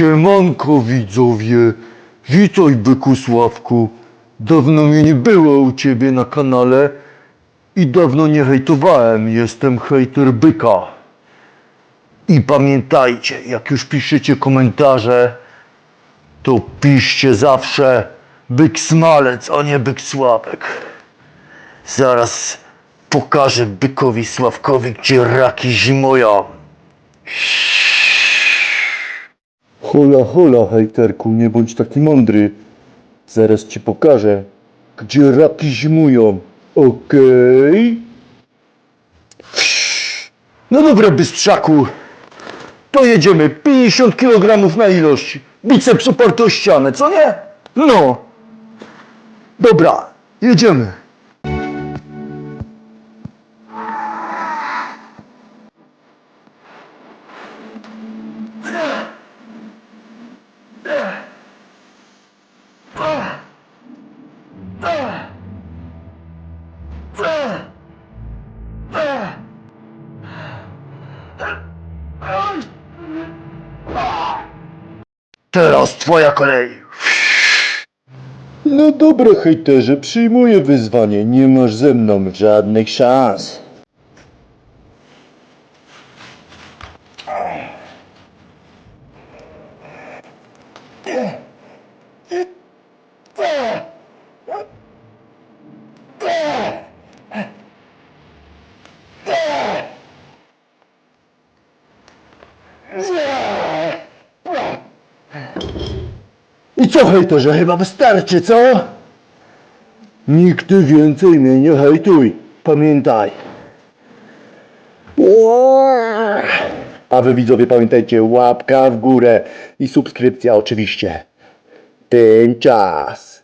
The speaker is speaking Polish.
Siemanko widzowie, witaj byku Sławku. Dawno mnie nie było u ciebie na kanale i dawno nie hejtowałem, jestem hejter byka. I pamiętajcie, jak już piszecie komentarze, to piszcie zawsze byk smalec, a nie byk Sławek. Zaraz pokażę bykowi Sławkowi, gdzie raki zimoją. Hola, hola, hejterku, nie bądź taki mądry. Zaraz ci pokażę, gdzie raki zimują. Okej? No dobra, bystrzaku. To jedziemy. 50 kg na ilość. Biceps oparty o ścianę, co nie? No. Dobra, jedziemy. Teraz twoja kolej. No dobra, hejterze, przyjmuję wyzwanie. Nie masz ze mną żadnych szans. I co hejterze, chyba wystarczy, co? Nigdy więcej mnie nie hejtuj. Pamiętaj. A wy widzowie pamiętajcie, łapka w górę i subskrypcja oczywiście. Ten czas.